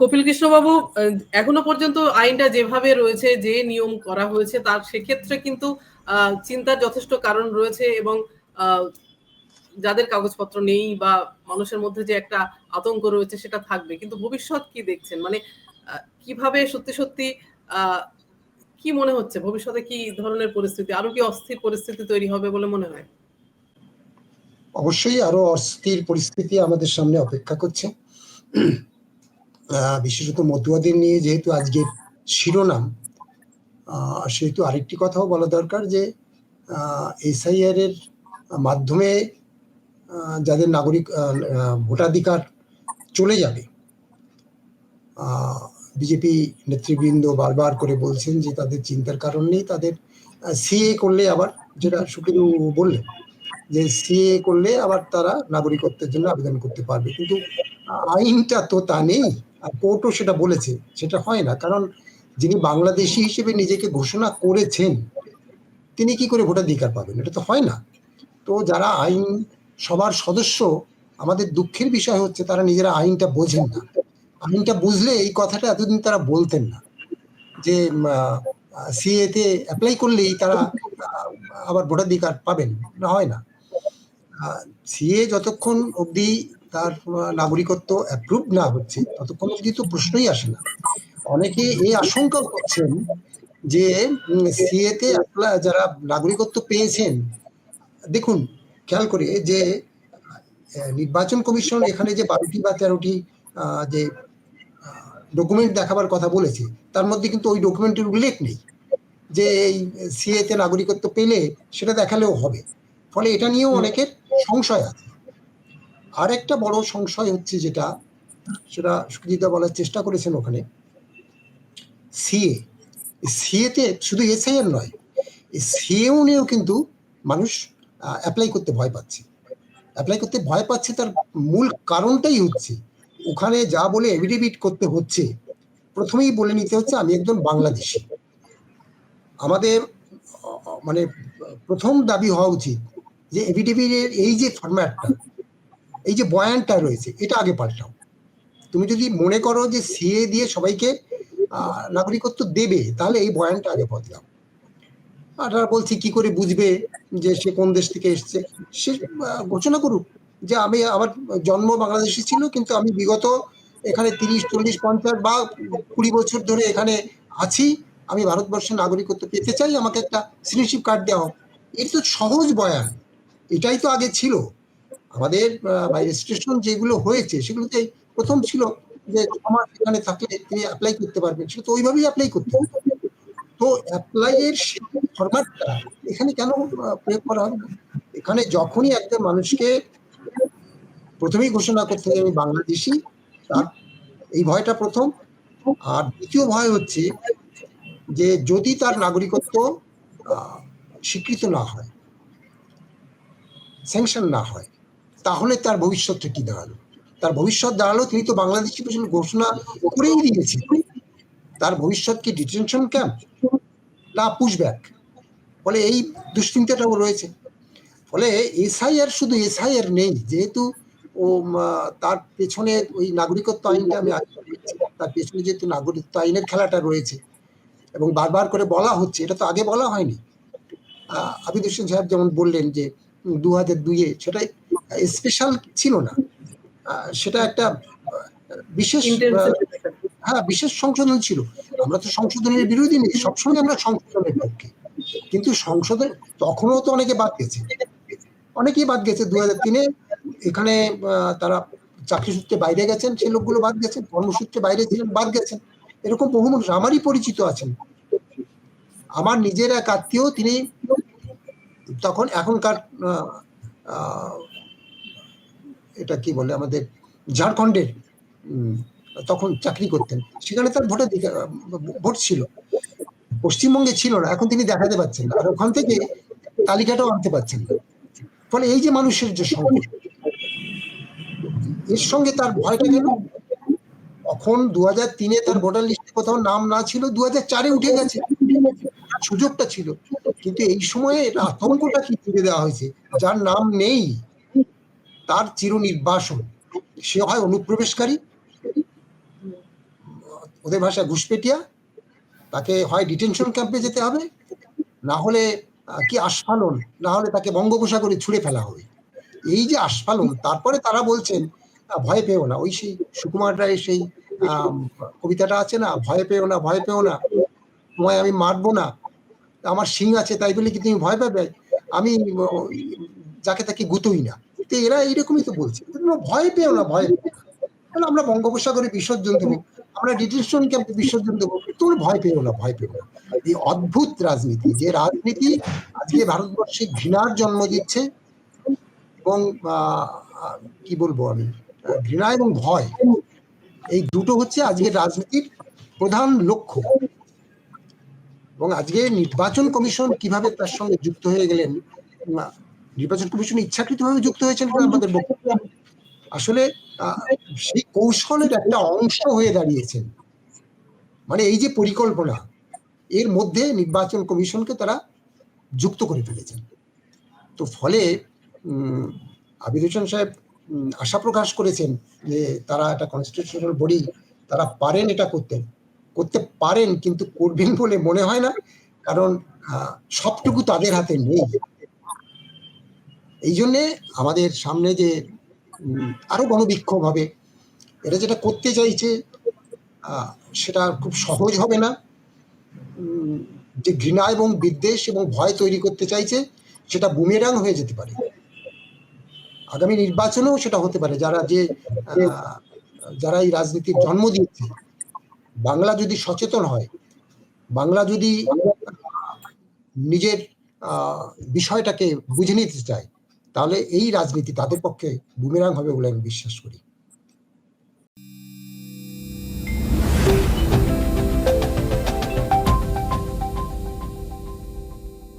কপিল কৃষ্ণবাবু এখনও পর্যন্ত আইনটা যেভাবে রয়েছে, যে নিয়ম করা হয়েছে, তার সেক্ষেত্রে কিন্তু চিন্তার যথেষ্ট কারণ রয়েছে এবং যাদের কাগজপত্র নেই বা মানুষের মধ্যে যে একটা আতঙ্ক রয়েছে সেটা থাকবে। কিন্তু ভবিষ্যৎ কি দেখছেন? মানে কীভাবে সত্যি সত্যি কি মনে হচ্ছে? ভবিষ্যতে কি ধরনের পরিস্থিতি, আরও কি অস্থির পরিস্থিতি তৈরি হবে বলে মনে হয়? অবশ্যই আরও অস্থির পরিস্থিতি আমাদের সামনে অপেক্ষা করছে। বিশেষত মতুয়াদের নিয়ে যেহেতু আজকের শিরোনাম সেহেতু আরেকটি কথাও বলা দরকার যে এসআইআর এর মাধ্যমে যাদের নাগরিক ভোটাধিকার চলে যাবে বিজেপি নেতৃবৃন্দ বারবার করে বলছেন যে তাদের চিন্তার কারণ নেই, তাদের সিএ করলে আবার, যেটা সুপ্রিয় বললেন, যে সিএ করলে আবার তারা নাগরিকত্বের জন্য আবেদন করতে পারবে। কিন্তু আইনটা তো তা নেই। কোর্টও সেটা বলেছে, সেটা হয় না। কারণ যিনি বাংলাদেশি হিসেবে নিজেকে ঘোষণা করেছেন, তিনি কি করে ভোটাধিকার পাবেন? এটা তো হয় না। তো যারা আইন সবার সদস্য, আমাদের দুঃখের বিষয় হচ্ছে তারা নিজেরা আইনটা বোঝেন না। আইনটা বুঝলে এই কথাটা এতদিন তারা বলতেন না যে সিএ তে অ্যাপ্লাই করলেই তারা আবার ভোটাধিকার পাবেন। না হয় না। সিএ যতক্ষণ অবধি তার নাগরিকত্ব অ্যাপ্রুভ না হচ্ছে, ততক্ষণ অবধি তো প্রশ্নই আসে না। অনেকে এই আশঙ্কা করছেন যে সিএ তে যারা নাগরিকত্ব পেয়েছেন, দেখুন, খেয়াল করে যে নির্বাচন কমিশন এখানে যে বারোটি বা তেরোটি যে ডকুমেন্ট দেখাবার কথা বলেছে, তার মধ্যে কিন্তু ওই ডকুমেন্টের উল্লেখ নেই যে, এই সিএ তে নাগরিকত্ব পেলে সেটা দেখালেও হবে। ফলে এটা নিয়েও অনেকের সংশয় আছে। আর একটা বড় সংশয় হচ্ছে যেটা, সেটা সুজিতা বলার চেষ্টা করেছেন ওখানে। সিএ সিএ তে শুধু এসআইআর নয় সিএও নিয়েও কিন্তু মানুষ অ্যাপ্লাই করতে ভয় পাচ্ছে। অ্যাপ্লাই করতে ভয় পাচ্ছে তার মূল কারণটাই হচ্ছে, ওখানে যা বলে এভিডেভিট করতে হচ্ছে, প্রথমেই বলে নিতে হচ্ছে আমি একজন বাংলাদেশি। আমাদের মানে প্রথম দাবি হওয়া উচিত যে এভিডেভিটের এই যে ফরম্যাটটা এই যে বয়ানটা রয়েছে, এটা আগে পাল্টাও। তুমি যদি মনে করো যে সিএ দিয়ে সবাইকে নাগরিকত্ব দেবে, তাহলে এই বয়ানটা আগে বদলাও আর বলছে, কি করে বুঝবে যে সে কোন দেশ থেকে এসছে? সে ঘোষণা করুক। যে আমি আমার জন্ম বাংলাদেশে ছিল, কিন্তু আমি বিগত এখানে তিরিশ, চল্লিশ, পঞ্চাশ বা কুড়ি বছর ধরে এখানে আছি। আমি ভারতবর্ষের নাগরিকত্ব পেতে চাই, আমাকে একটা সিটিজেনশিপ কার্ড দেওয়া এটা তো সহজ বয়ান। এটাই তো আগে ছিল। আমাদের রেজিস্ট্রেশন যেগুলো হয়েছে, সেগুলোতে প্রথম ছিল যে আমার এখানে থাকলে তিনি অ্যাপ্লাই করতে পারবেন। সেটা তো ওইভাবেই অ্যাপ্লাই করতে হবে। তো অ্যাপ্লাই এর ফরম্যাটটা এখানে কেন প্রয়োগ করা হবে এখানে যখনই একজন মানুষকে প্রথমেই ঘোষণা করতে হবে আমি বাংলাদেশি, তার এই ভয়টা প্রথম। আর দ্বিতীয় ভয় হচ্ছে যে যদি তার নাগরিকত্ব স্বীকৃত না হয় স্যাংশন না হয় তাহলে তার ভবিষ্যৎটা কি দাঁড়াল? তার ভবিষ্যৎ দাঁড়াল তিনি তো বাংলাদেশি পেছনে ঘোষণা করেই দিয়েছেন। তার ভবিষ্যৎ কি ডিটেনশন ক্যাম্প না পুশব্যাক ফলে এই দুশ্চিন্তাটাও রয়েছে। ফলে এসআইআর শুধু এসআইআর নেই যেহেতু ও তার পেছনে ওই নাগরিকত্ব আইনটা আমি তার পেছনে যেহেতু নাগরিকত্ব আইনের খেলাটা রয়েছে এবং বারবার করে বলা হচ্ছে এটা তো আগে বলা হয়নি। আহ, আবিদ হোসেন সাহেব যেমন বললেন যে দু হাজার দুইয়ে সেটা স্পেশাল ছিল না। সেটা একটা বিশেষ হ্যাঁ বিশেষ সংশোধন ছিল। আমরা তো সংশোধনের বিরোধী নেই সবসময় আমরা সংশোধনের পক্ষে। কিন্তু সংশোধন তখনও তো অনেকে বাদ গেছে। অনেকেই বাদ গেছে। দু হাজার তিনে এখানে তারা চাকরি সূত্রে বাইরে গেছেন সেই লোকগুলো বাদ গেছেন কর্মসূত্রে বাইরে ছিলেন বাদ গেছেন। এরকম বহু মানুষ আমারই পরিচিত আছেন। আমার নিজের এক আত্মীয় তিনি তখন এখনকার এটা কি বলে আমাদের ঝাড়খণ্ডের তখন চাকরি করতেন। সেখানে তার দিকে, ভোট ছিল। পশ্চিমবঙ্গে ছিল না, এখন তিনি দেখাতে পাচ্ছেন না। আর ওখান থেকে তালিকাটাও আনতে পারছেন না। ফলে এই যে মানুষের যে সংকট, এর সঙ্গে তার ভয়টা গেল তখন দু হাজার তিনে তার ভোটার লিস্টে কোথাও নাম না ছিল দু হাজার চারে উঠে গেছে। সুযোগটা ছিল। কিন্তু এই সময়ে আতঙ্কটা কি তুলে দেওয়া হয়েছে? যার নাম নেই। তার চির নির্বাসন সে হয় অনুপ্রবেশকারী। ওদের ভাষায় ঘুষপেটিয়া। তাকে হয় ডিটেনশন ক্যাম্পে যেতে হবে। না হলে কি আস্ফালন? না হলে তাকে বঙ্গোপসাগরে ছুঁড়ে ফেলা হবে। এই যে আস্ফালন, তারপরে তারা বলছেন ভয় পেও না। ওই সেই সুকুমার রায়ের সেই কবিতাটা আছে না, ভয় পেও না, ভয় পেও না। তোমায় আমি মারবো না। আমার সিং আছে, তাই বলে কি তুমি ভয় পাবে? আমি যাকে তাকে গুতোই না। তো এরা এইরকমই তো বলছে। ভয় পেও না, ভয় তাহলে আমরা বঙ্গোপসাগরে বিসর্জন দেবো, আমরা ডিটেনশন ক্যাম্পে বিসর্জন দেবো, তোমরা ভয় পেও না, ভয় পেও না। এই অদ্ভুত রাজনীতি, যে রাজনীতি আজকে ভারতবর্ষে ঘৃণার জন্ম দিচ্ছে এবং কি বলব আমি, ঘৃণা এবং ভয়, এই দুটো হচ্ছে আজকের রাজনীতির প্রধান লক্ষ্য। এবং আজকে নির্বাচন কমিশন কীভাবে তার সঙ্গে যুক্ত হয়ে গেলেন নির্বাচন কমিশন ইচ্ছাকৃতভাবে যুক্ত হয়েছেন আমাদের বক্তব্য। আসলে সেই কৌশলের একটা অংশ হয়ে দাঁড়িয়েছেন। মানে এই যে পরিকল্পনা, এর মধ্যে নির্বাচন কমিশনকে তারা যুক্ত করে ফেলেছেন। তো ফলে আবিদ হোসেন সাহেব আশা প্রকাশ করেছেন যে তারা একটা কনস্টিটিউশনাল বডি তারা পারেন এটা করতে। করতে পারেন, কিন্তু করবেন বলে মনে হয় না, কারণ সবটুকু তাদের হাতে নেই। এই জন্যে আমাদের সামনে যে উম, আরও গণবিক্ষোভ হবে এটা যেটা করতে চাইছে সেটা খুব সহজ হবে না। যে ঘৃণা এবং বিদ্বেষ এবং ভয় তৈরি করতে চাইছে সেটা বুমেরাং হয়ে যেতে পারে। আগামী নির্বাচনেও সেটা হতে পারে। যারা যে যারা এই রাজনীতির জন্ম দিয়েছে বাংলা যদি সচেতন হয় বাংলা যদি নিজের বিষয়টাকে বুঝে নিতে চায় তাহলে এই রাজনীতি তাদের পক্ষে বুমেরাং হবে বলে আমি বিশ্বাস করি।